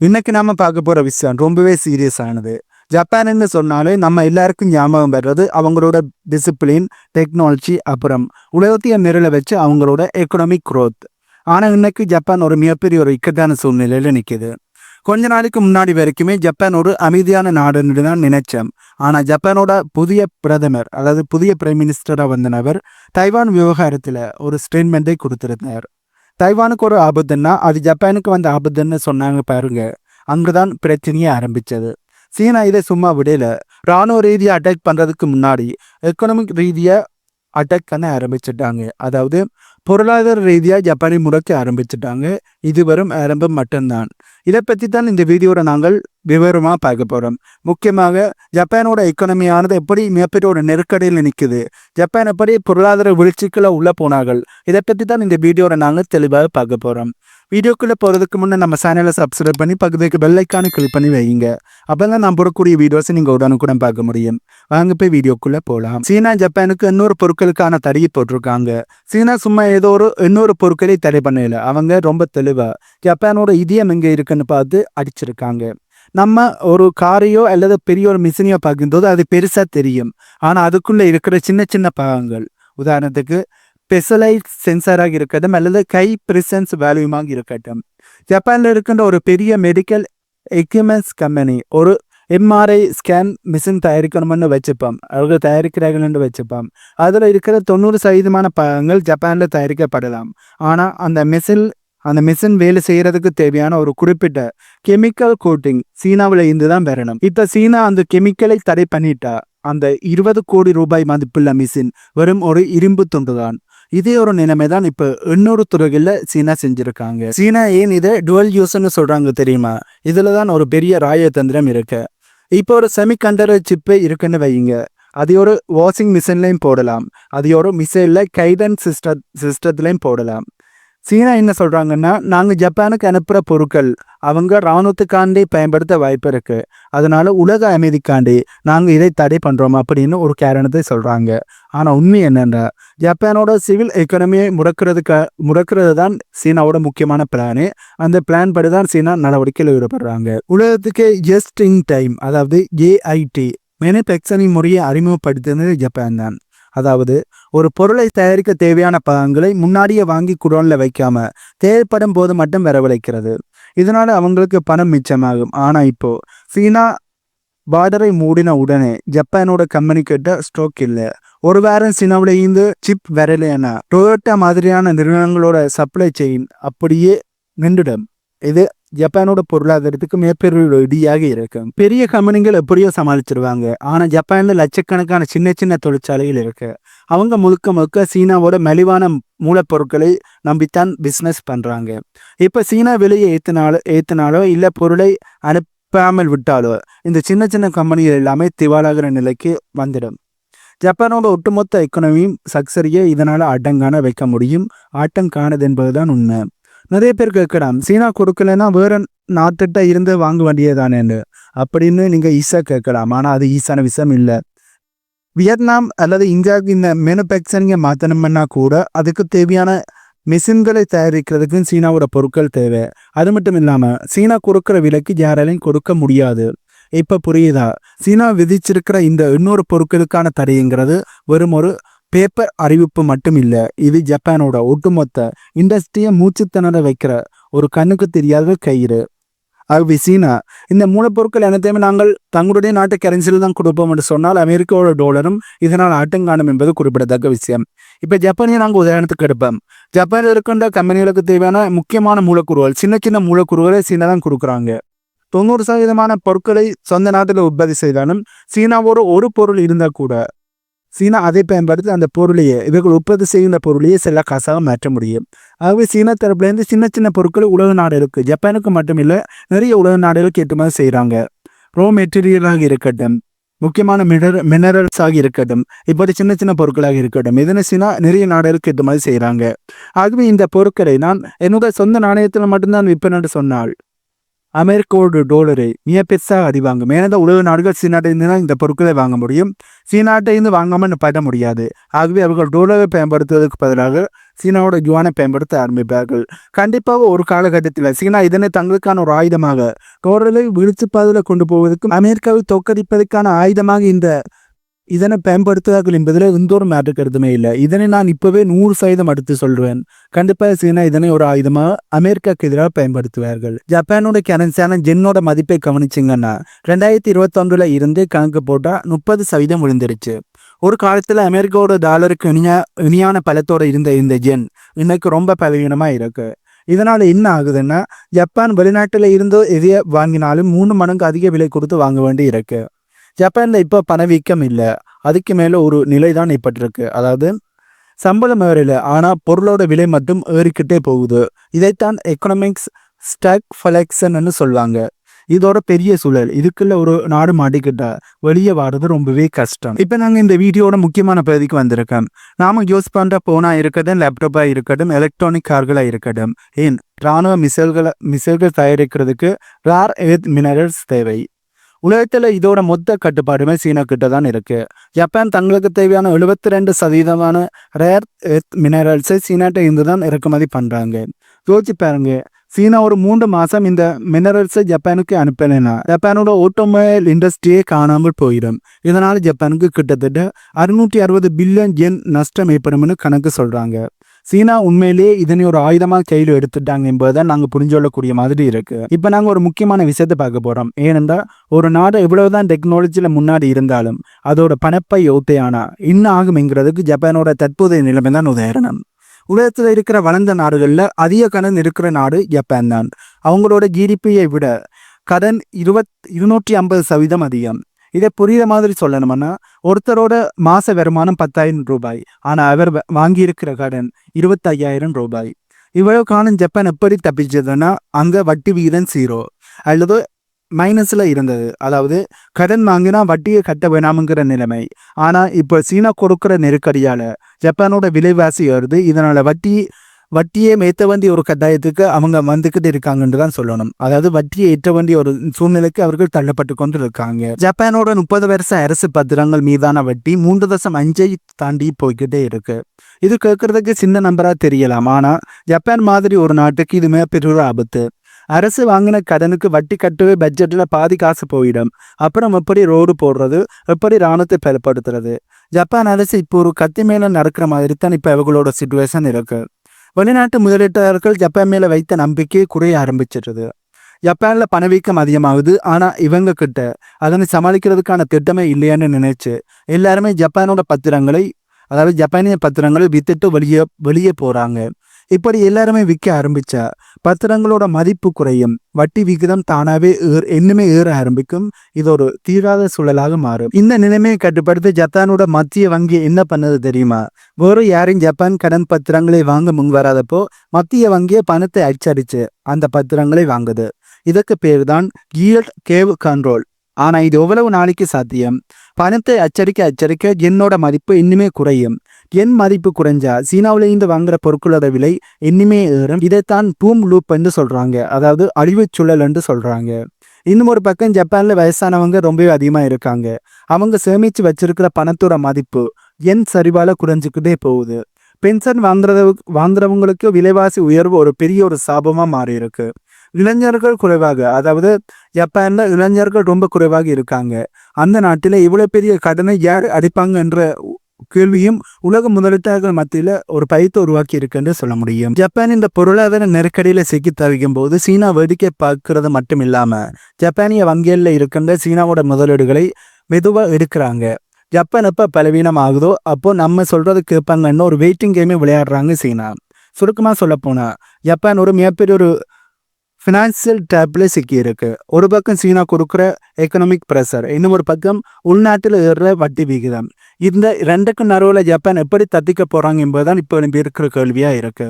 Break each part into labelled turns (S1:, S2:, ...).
S1: இன்னைக்கு நாம பார்க்க போற விஷயம் ரொம்பவே சீரியஸ் ஆனது. ஜப்பான்னு சொன்னாலே நம்ம எல்லாருக்கும் ஞாபகம் வர்றது அவங்களோட டிசிப்ளின் டெக்னாலஜி அப்புறம் உலகத்தைய நிரலை வச்சு அவங்களோட எக்கனாமிக் க்ரோத் ஆனால் இன்னைக்கு ஜப்பான் ஒரு மிகப்பெரிய ஒரு இக்கட்டான சூழ்நிலையில் நிற்கிது கொஞ்ச நாளைக்கு முன்னாடி வரைக்குமே ஜப்பான் ஒரு அமைதியான நாடுன்னு தான் நினைச்சேன். ஆனால் ஜப்பானோட புதிய பிரதமர் அதாவது புதிய பிரைம் மினிஸ்டராக வந்த நபர் தைவான் விவகாரத்தில் ஒரு ஸ்டேட்மெண்ட்டை கொடுத்திருந்தார். தைவானுக்கு ஒரு ஆபத்துன்னா அது ஜப்பானுக்கு வந்த ஆபத்துன்னு சொன்னாங்க பாருங்க. அங்குதான் பிரச்சனையே ஆரம்பிச்சது. சீனா இதை சும்மா விடல. ராணுவ ரீதியாக அட்டாக் பண்ணுறதுக்கு முன்னாடி எக்கனாமிக் ரீதியாக அட்டாக் பண்ண ஆரம்பிச்சிட்டாங்க. அதாவது பொருளாதார ரீதியாக ஜப்பானை முடக்க ஆரம்பிச்சிட்டாங்க. இது வரும் ஆரம்பம் மட்டும்தான். இதை பற்றி தான் இந்த வீடியோவில் நாங்கள் விவரமாக பார்க்க போகிறோம் முக்கியமாக ஜப்பானோட எக்கனமியானது எப்படி மிகப்பெரிய ஒரு நெருக்கடியில் நிற்குது. ஜப்பான் எப்படி பொருளாதார வீழ்ச்சிக்குள்ளே உள்ளே போனார்கள். இதை பற்றி தான் இந்த வீடியோவில் நாங்கள் தெளிவாக பார்க்க போகிறோம் வீடியோக்குள்ளே போகிறதுக்கு முன்னே நம்ம சேனலை சப்ஸ்கிரைப் பண்ணி பக்கத்துக்கு பெல்லைக்கானு கிளிக் பண்ணி வைங்க அப்போ தான் நான் போடக்கூடிய வீடியோஸை நீங்கள் உடனுக்குடன் பார்க்க முடியும். வாங்க போய் வீடியோக்குள்ளே போகலாம் சீனா ஜப்பானுக்கு இன்னொரு பொருட்களுக்கான தடையை போட்டிருக்காங்க. சீனா சும்மா ஏதோ ஒரு இன்னொரு பொருட்களை தடை பண்ணல. அவங்க ரொம்ப தெளிவாக ஜப்பானோட இதயம் எங்கே இருக்குன்னு பார்த்து அடிச்சிருக்காங்க. நம்ம ஒரு காரையோ அல்லது பெரிய ஒரு மிஷினையோ பார்க்கும்போது அது பெருசாக தெரியும். ஆனால் அதுக்குள்ளே இருக்கிற சின்ன சின்ன பாகங்கள். உதாரணத்துக்கு ஸ்பெஷலைஸ் சென்சாராக இருக்கட்டும் அல்லது கை ப்ரிசன்ஸ் வேல்யூமாக இருக்கட்டும். ஜப்பானில் இருக்கின்ற ஒரு பெரிய மெடிக்கல் எக்யூப்மெண்ட்ஸ் கம்பெனி ஒரு எம்ஆர்ஐ ஸ்கேன் மிஷின் தயாரிக்கணும்னு வச்சுப்போம். அவர்கள் தயாரிக்கிறார்கள்னு வச்சுப்போம். அதில் இருக்கிற தொண்ணூறு சதவீதமான பாகங்கள் ஜப்பானில் தயாரிக்கப்படலாம். ஆனால் அந்த மிஷின் அந்த மிஷின் வேலை செய்கிறதுக்கு தேவையான ஒரு குறிப்பிட்ட கெமிக்கல் கோட்டிங் சீனாவில் இருந்து தான் வரணும் இப்போ சீனா அந்த கெமிக்கலை தடை பண்ணிட்டா அந்த இருபது கோடி ரூபாய் மதிப்புள்ள மிஷின் வெறும் ஒரு இரும்பு துண்டு தான் இதே ஒரு நிலைமை தான் இப்போ இன்னொரு துறைகளில் சீனா செஞ்சுருக்காங்க. சீனா ஏன் இதை டுவல் யூஸ்ன்னு சொல்கிறாங்க தெரியுமா? இதில் தான் ஒரு பெரிய ராயதந்திரம் இருக்கு. இப்போ ஒரு செமிகண்டர் சிப்பு இருக்குன்னு வைங்க அது ஒரு வாஷிங் மிஷின்லையும் போடலாம். அது ஒரு மிசைலில் கைடன் சிஸ்ட சிஸ்டத்துலையும் போடலாம். சீனா என்ன சொல்கிறாங்கன்னா நாங்கள் ஜப்பானுக்கு அனுப்புகிற பொருட்கள் அவங்க இராணுவத்துக்காண்டி பயன்படுத்த வாய்ப்பு இருக்குது அதனால் உலக அமைதிக்காண்டி நாங்கள் இதை தடை பண்ணுறோம் அப்படின்னு ஒரு காரணத்தை சொல்கிறாங்க ஆனால் உண்மை என்னென்னா ஜப்பானோட சிவில் எக்கனமியை முடக்கிறதுக்கு முடக்கிறது தான் சீனாவோட முக்கியமான பிளானு அந்த பிளான் படி தான் சீனா நடவடிக்கையில் ஈடுபடுறாங்க. உலகத்துக்கு ஜஸ்ட் இன் டைம் அதாவது ஏஐடி மேனுஃபேக்சரிங் முறையை அறிமுகப்படுத்தினது ஜப்பான் தான். அதாவது ஒரு பொருளை தயாரிக்க தேவையான பாகங்களை முன்னாடியே வாங்கி குடோன்ல வைக்காம தேவைப்படும் போது மட்டும் வரவழைக்கிறது இதனால அவங்களுக்கு பணம் மிச்சமாகும். ஆனா இப்போ சீனா பார்டரை மூடின உடனே ஜப்பானோட கம்பெனி கிட்ட ஸ்டாக் இல்லை. ஒரு வாரம் சீனாவில் இருந்து சிப் வரலைன்னா டொயோட்டா மாதிரியான நிறுவனங்களோட சப்ளை செயின் அப்படியே நின்றுடும். இது ஜப்பானோட பொருளாதாரத்துக்கு மிகப்பெரிய இடியாக இருக்கும். பெரிய கம்பெனிகள் எப்படியோ சமாளிச்சிருவாங்க. ஆனால் ஜப்பானில் லட்சக்கணக்கான சின்ன சின்ன தொழிற்சாலைகள் இருக்கு. அவங்க முழுக்க முழுக்க சீனாவோட மலிவான மூலப்பொருட்களை நம்பித்தான் பிஸ்னஸ் பண்ணுறாங்க இப்போ சீனா விலையை ஏற்றினாலோ ஏற்றினாலோ இல்லை பொருளை அனுப்பாமல் விட்டாலோ இந்த சின்ன சின்ன கம்பெனிகள் எல்லாமே திவாலாகிற நிலைக்கு வந்துடும். ஜப்பானோட ஒட்டுமொத்த எக்கனமியும் சக்சரியை இதனால் ஆட்டங்கான வைக்க முடியும். ஆட்டம் காணது என்பதுதான் உண்மை. நிறைய பேர் கேட்கலாம் சீனா கொடுக்கலன்னா வேற நாட்டுகிட்ட இருந்து வாங்க வேண்டியதானேன்னு அப்படின்னு நீங்க ஈஸா கேட்கலாம். ஆனால் அது ஈஸான விஷயம் இல்லை. வியட்நாம் அல்லது இந்தியாவுக்கு இந்த மேனுஃபேக்சரிங்கை மாற்றணும்னா கூட அதுக்கு தேவையான மிஷின்களை தயாரிக்கிறதுக்கும் சீனாவோட பொருட்கள் தேவை. அது மட்டும் இல்லாமல் சீனா கொடுக்குற விலைக்கு யாராலையும் கொடுக்க முடியாது. இப்போ புரியுதா? சீனா விதிச்சிருக்கிற இந்த இன்னொரு பொருட்களுக்கான தடைங்கிறது வெறும் ஒரு பேப்பர் அறிவிப்பு மட்டும் இல்லை இது ஜப்பானோட ஒட்டுமொத்த இண்டஸ்ட்ரியை மூச்சு திணற வைக்கிற ஒரு கண்ணுக்கு தெரியாத கயிறு. ஆகவே சீனா இந்த மூலப்பொருட்கள் அனைத்தையுமே நாங்கள் தங்களுடைய நாட்டு கரன்சியில் தான் கொடுப்போம் என்று சொன்னால் அமெரிக்காவோட டாலரும் இதனால் ஆட்டங்காணும் என்பது குறிப்பிடத்தக்க விஷயம். இப்போ ஜப்பானியை நாங்கள் உதாரணத்துக்கு எடுப்போம். ஜப்பானில் இருக்கின்ற கம்பெனிகளுக்கு தேவையான முக்கியமான மூலக்கூறுகள் சின்ன சின்ன மூலக்கூறுகளை சீனா தான் கொடுக்குறாங்க. தொண்ணூறு சதவீதமான பொருட்களை சொந்த நாட்டில் உற்பத்தி செய்தாலும் சீனாவோட ஒரு பொருள் இருந்தால் கூட சீனா அதை பயன்படுத்தி அந்த பொருளையே இவர்கள் உற்பத்தி செய்கின்ற பொருளையே சில காசாக மாற்ற முடியும். ஆகவே சீனா தரப்புலேருந்து சின்ன சின்ன பொருட்கள் உலக நாடுகளுக்கு ஜப்பானுக்கு மட்டும் இல்லை நிறைய உலக நாடுகளுக்கு ஏற்றுமதி செய்கிறாங்க. ரோ மெட்டீரியலாக இருக்கட்டும் முக்கியமான மினர மினரல்ஸாக இருக்கட்டும் இப்படி சின்ன சின்ன பொருட்களாக இருக்கட்டும் இதனை சீனா நிறைய நாடுகளுக்கு ஏற்றுமதி செய்கிறாங்க. ஆகவே இந்த பொருட்களை நான் என்னுடைய சொந்த நாணயத்தில் மட்டும்தான் விற்பனை சொன்னால் அமெரிக்காவோட டோலரை மிக பெருசாக அடிவாங்கும் ஏன்னா உலக நாடுகள் சீனாட்டிலிருந்து தான் இந்த பொருட்களை வாங்க முடியும். சீனாட்டிலிருந்து வாங்காமல் பட முடியாது. ஆகவே அவர்கள் டோலரை பயன்படுத்துவதற்கு பதிலாக சீனாவோட யுவானை பயன்படுத்த ஆரம்பிப்பார்கள். கண்டிப்பாக ஒரு காலகட்டத்தில் சீனா இதனை தங்களுக்கான ஒரு ஆயுதமாக டோலரை வீழ்ச்சி பாதையில் கொண்டு போவதற்கும் அமெரிக்காவை தோற்கடிப்பதற்கான ஆயுதமாக இந்த இதனை பயன்படுத்துவார்கள் என்பதில் எந்த ஒரு மாற்று கருத்துமே இல்லை. இதனை நான் இப்போவே நூறு சதவீதம் அடுத்து சொல்வேன். கண்டிப்பாக சீனா இதனை ஒரு ஆயுதமாக அமெரிக்காவுக்கு எதிராக பயன்படுத்துவார்கள். ஜப்பானோட கரன்சியான ஜென்னோட மதிப்பை கவனிச்சிங்கன்னா ரெண்டாயிரத்தி இருபத்தொன்றில் இருந்து கணக்கு போட்டால் முப்பது சதவீதம் விழுந்துருச்சு. ஒரு காலத்தில் அமெரிக்காவோட டாலருக்கு இனியா இனியான பலத்தோடு இருந்த இந்த ஜென் இன்னைக்கு ரொம்ப பலவீனமாக இருக்கு. இதனால் என்ன ஆகுதுன்னா ஜப்பான் வெளிநாட்டில் இருந்து எதைய வாங்கினாலும் மூணு மடங்கு அதிக விலை கொடுத்து வாங்க வேண்டி இருக்குது ஜப்பானில் இப்போ பணவீக்கம் இல்லை. அதுக்கு மேலே ஒரு நிலை தான் ஏற்பட்டிருக்கு. அதாவது சம்பளம் ஏறல ஆனால் பொருளோட விலை மட்டும் ஏறிக்கிட்டே போகுது. இதைத்தான் எக்கனாமிக்ஸ் ஸ்டாக் ஃபலெக்ஷன்னு சொல்லுவாங்க. இதோட பெரிய சூழல். இதுக்குள்ள ஒரு நாடு மாட்டிக்கிட்டா வெளியே வர்றது ரொம்பவே கஷ்டம். இப்போ நாங்கள் இந்த வீடியோட முக்கியமான பகுதிக்கு வந்திருக்கோம். நாம யூஸ் பண்ணுற ஃபோனாக இருக்கட்டும் லேப்டாப்பாக இருக்கட்டும் எலக்ட்ரானிக் கார்களாக இருக்கட்டும். ஏன்? ராணுவ மிசைல்களை மிசைல்கள் தயாரிக்கிறதுக்கு ரார் எர்த் மினரல்ஸ் தேவை. உலகத்தில் இதோட மொத்த கட்டுப்பாடுமே சீனா கிட்ட தான் இருக்கு. ஜப்பான் தங்களுக்கு தேவையான எழுபத்தி ரெண்டு சதவீதமான ரேர் எர்த் மினரல்ஸை சீனாட்ட இருந்து தான் இறக்குமதி பண்ணுறாங்க யோசிச்சு பாருங்க சீனா ஒரு மூன்று மாதம் இந்த மினரல்ஸை ஜப்பானுக்கு அனுப்பலைன்னா ஜப்பானோட ஆட்டோமொபைல் இண்டஸ்ட்ரியே காணாமல் போயிடும். இதனால் ஜப்பானுக்கு கிட்டத்தட்ட அறுநூற்றி அறுபது பில்லியன் என் நஷ்டம் ஏற்படும்னு கணக்கு சொல்கிறாங்க சீனா உண்மையிலேயே இதனை ஒரு ஆயுதமாக கையில் எடுத்துட்டாங்க என்பதுதான் நாங்கள் புரிஞ்சொள்ளக்கூடிய மாதிரி இருக்கு. இப்போ நாங்கள் ஒரு முக்கியமான விஷயத்தை பார்க்க போறோம். ஏனென்றால் ஒரு நாடு எவ்வளவுதான் டெக்னாலஜியில் முன்னாடி இருந்தாலும் அதோட பணப்பை யோத்தையானா இன்னும் ஆகும்ங்கிறதுக்கு ஜப்பானோட தற்போதைய நிலைமை தான் உதாரணம். உலகத்தில் இருக்கிற வளர்ந்த நாடுகளில் அதிக கடன் இருக்கிற நாடு ஜப்பான் தான் அவங்களோட ஜிடிபியை விட கடன் இருபத் இருநூற்றி ஐம்பது சதவீதம் அதிகம். இதை புரியுற மாதிரி சொல்லணும்னா ஒருத்தரோட மாச வருமானம் பத்தாயிரம் ரூபாய் ஆனால் அவர் வ- வாங்கியிருக்கிற கடன் இருபத்தையாயிரம் ரூபாய். இவ்வளவு காலம் ஜப்பான் எப்படி தப்பிச்சதுன்னா அங்கே வட்டி விகிதம் சீரோ அல்லது மைனஸில் இருந்தது. அதாவது கடன் வாங்கினா வட்டியை கட்ட வேணாமுங்கிற நிலைமை. ஆனால் இப்போ சீனா கொடுக்குற நெருக்கடியால் ஜப்பானோட விலைவாசி வருது இதனால் வட்டி வட்டியே ஏற்ற வேண்டிய ஒரு கட்டாயத்துக்கு அவங்க வந்துக்கிட்டு இருக்காங்கன்னு தான் சொல்லணும். அதாவது வட்டியை ஏற்ற வேண்டிய ஒரு சூழ்நிலைக்கு அவர்கள் தள்ளப்பட்டு கொண்டு இருக்காங்க ஜப்பானோட முப்பது வருஷ அரசு பத்திரங்கள் மீதான வட்டி மூன்று தசம் அஞ்சை தாண்டி போய்கிட்டே இருக்கு. இது கேட்கறதுக்கு சின்ன நம்பரா தெரியலாம். ஆனா ஜப்பான் மாதிரி ஒரு நாட்டுக்கு இது மிகப்பெரிய ஒரு ஆபத்து. அரசு வாங்கின கடனுக்கு வட்டி கட்டவே பட்ஜெட்டில் பாதி காசு போயிடும். அப்புறம் எப்படி ரோடு போடுறது? எப்படி ராணுவத்தை பலப்படுத்துறது? ஜப்பான் அரசு இப்போ ஒரு கத்தி மேலே நடக்கிற மாதிரி தான் இப்போ அவங்களோட சுச்சுவேஷன் இருக்குது வெளிநாட்டு முதலீட்டாளர்கள் ஜப்பான் மேல வைத்த நம்பிக்கை குறைய ஆரம்பிச்சிடுது ஜப்பான்ல பணவீக்கம் அதிகமாகுது. ஆனா இவங்க கிட்ட அதனை சமாளிக்கிறதுக்கான திட்டமே இல்லையான்னு நினைச்சு எல்லாருமே ஜப்பானோட பத்திரங்களை அதாவது ஜப்பானிய பத்திரங்களை வித்துட்டு வெளியே வெளியே போறாங்க. இப்படி எல்லாருமே விற்க ஆரம்பிச்சா பத்திரங்களோட மதிப்பு குறையும். வட்டி விகிதம் தானாவே ஏர் இன்னுமே ஏற ஆரம்பிக்கும். இது ஒரு தீராத சூழலாக மாறும். இந்த நிலைமையை கட்டுப்படுத்த ஜப்பானோட மத்திய வங்கி என்ன பண்ணது தெரியுமா? வேறு யாரும் ஜப்பான் கடன் பத்திரங்களை வாங்க முன் வராதப்போ மத்திய வங்கியை பணத்தை அச்சடிச்சு அந்த பத்திரங்களை வாங்குது. இதற்கு பேர் தான் yield கேவ் கண்ட்ரோல் ஆனா இது எவ்வளவு நாளைக்கு சாத்தியம்? பணத்தை அச்சடிக்க அச்சடிக்க என்னோட மதிப்பு இன்னுமே குறையும். என் மதிப்பு குறைஞ்சா சீனாவுல இருந்து வாங்குற பொருட்களோட விலை இன்னுமே ஏறும். இதைத்தான் பூம் லூப் என்று சொல்றாங்க. அதாவது அழிவுச் சுழல் என்று சொல்றாங்க. இன்னும் ஒரு பக்கம் ஜப்பான்ல வயசானவங்க ரொம்பவே அதிகமா இருக்காங்க. அவங்க சேமிச்சு வச்சிருக்கிற பணத்தோட மதிப்பு என் சரிவால குறைஞ்சுக்கிட்டே போகுது. பென்ஷன் வாங்குறது வாங்குறவங்களுக்கு விலைவாசி உயர்வு ஒரு பெரிய ஒரு சாபமா மாறி இருக்கு இளைஞர்கள் குறைவாக அதாவது ஜப்பான்ல இளைஞர்கள் ரொம்ப குறைவாக இருக்காங்க. அந்த நாட்டில் இவ்வளோ பெரிய கடனை யார் அடிப்பாங்கன்ற கேள்வியும் உலக முதலீட்டாளர்கள் மத்தியில ஒரு பயத்தை உருவாக்கி இருக்குன்னு சொல்ல முடியும். ஜப்பான் இந்த பொருளாதார நெருக்கடியில சிக்கி தவிக்கும் போது சீனா வேடிக்கை பார்க்கறது மட்டும் இல்லாம ஜப்பானிய வங்கிகளில் இருக்கின்ற சீனாவோட முதலீடுகளை மெதுவாக எடுக்கிறாங்க. ஜப்பான் எப்ப பலவீனம் ஆகுதோ அப்போ நம்ம சொல்றது கேட்பாங்கன்னு ஒரு வெயிட்டிங் கேமே விளையாடுறாங்க சீனா. சுருக்கமாக சொல்ல போனா ஜப்பான் ஒரு மிகப்பெரிய ஒரு ஃபினான்சியல் டேப்பில் சிக்கி இருக்கு. ஒரு பக்கம் சீனா கொடுக்குற எக்கனாமிக் ப்ரெஷர் இன்னும் ஒரு பக்கம் உள்நாட்டில் ஏற வட்டி விகிதம். இந்த ரெண்டுக்கும் நடுவில் ஜப்பான் எப்படி தத்திக்க போகிறாங்க என்பதுதான் இப்போ எனக்கு இருக்கிற கேள்வியாக இருக்கு.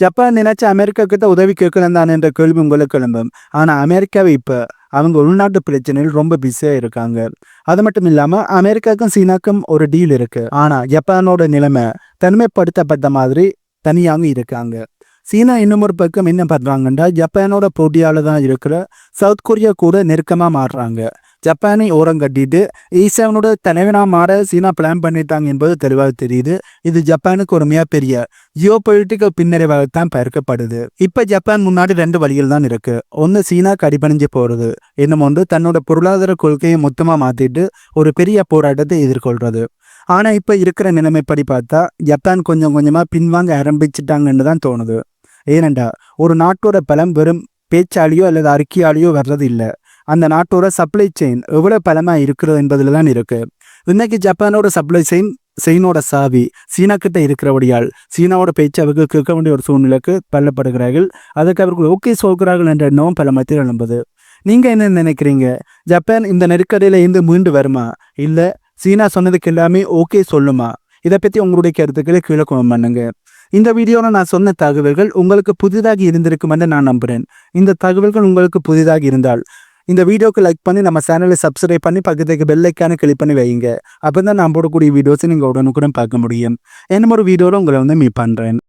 S1: ஜப்பான் நினைச்ச அமெரிக்கா கிட்ட உதவி கேட்கலாம் தான் என்ற கேள்வி உங்களுக்கு எழும்பும். ஆனால் அமெரிக்காவை இப்போ அவங்க உள்நாட்டு பிரச்சனையில் ரொம்ப பிஸியாக இருக்காங்க. அது மட்டும் இல்லாமல் அமெரிக்காவுக்கும் சீனாக்கும் ஒரு டீல் இருக்கு. ஆனால் ஜப்பானோட நிலைமை தனிமைப்படுத்தப்பட்ட மாதிரி தனியாகவும் இருக்காங்க. சீனா இன்னும் ஒரு பக்கம் என்ன பண்ணுறாங்கன்னா ஜப்பானோட போட்டியால் தான் இருக்கிற சவுத் கொரியா கூட நெருக்கமாக மாறுறாங்க. ஜப்பானை ஓரம் கட்டிட்டு ஈசானோட தலைவனாக மாற சீனா பிளான் பண்ணிட்டாங்க என்பது தெளிவாக தெரியுது. இது ஜப்பானுக்கு ஒரு மிகப்பெரிய ஜியோ பொலிட்டிக்கல் பின்னடைவாகத்தான் பார்க்கப்படுது. இப்போ ஜப்பான் முன்னாடி ரெண்டு வழிகள் தான் இருக்கு. ஒன்று சீனா கடிபணிஞ்சு போகிறது இன்னும் ஒன்று தன்னோட பொருளாதார கொள்கையை மொத்தமாக மாற்றிட்டு ஒரு பெரிய போராட்டத்தை எதிர்கொள்கிறது ஆனால் இப்போ இருக்கிற நிலைமைப்படி பார்த்தா ஜப்பான் கொஞ்சம் கொஞ்சமாக பின்வாங்க ஆரம்பிச்சிட்டாங்கன்னு தான் தோணுது. ஏனெண்டா ஒரு நாட்டோட பலம் வெறும் பேச்சாலேயோ அல்லது அறிக்கையாலேயோ வர்றது இல்லை அந்த நாட்டோட சப்ளை செயின் எவ்வளோ பலமாக இருக்கிறது என்பதில் தான் இருக்குது இன்னைக்கு ஜப்பானோட சப்ளை செயின் சீனோட சாவி சீனா கிட்ட இருக்கிறபடியால் சீனாவோட பேச்சு அவர்கள் கேட்க வேண்டிய ஒரு சூழ்நிலைக்கு தள்ளப்படுகிறார்கள். அதுக்கு அவர்கள் ஓகே சொல்கிறார்கள் என்ற எண்ணமும் பல மத்தியில் எழும்புது. நீங்கள் என்ன நினைக்கிறீங்க? ஜப்பான் இந்த நெருக்கடியில் இருந்து மீண்டு வருமா? இல்லை சீனா சொன்னதுக்கு எல்லாமே ஓகே சொல்லுமா? இதை பற்றி உங்களுடைய கருத்துக்களை கீழே comment பண்ணுங்க. இந்த வீடியோவில் நான் சொன்ன தகவல்கள் உங்களுக்கு புதிதாக இருந்திருக்கும் என்று நான் நம்புகிறேன் இந்த தகவல்கள் உங்களுக்கு புதிதாக இருந்தால் இந்த வீடியோக்கு லைக் பண்ணி நம்ம சேனலை சப்ஸ்கிரைப் பண்ணி பக்கத்துக்கு பெல்லைக்கான கிளிக் பண்ணி வைங்க அப்போ தான் நான் போடக்கூடிய வீடியோஸை நீங்கள் உடனுக்குடன் பார்க்க முடியும். என்ன ஒரு வீடியோவில் உங்களை வந்து மீட் பண்ணுறேன்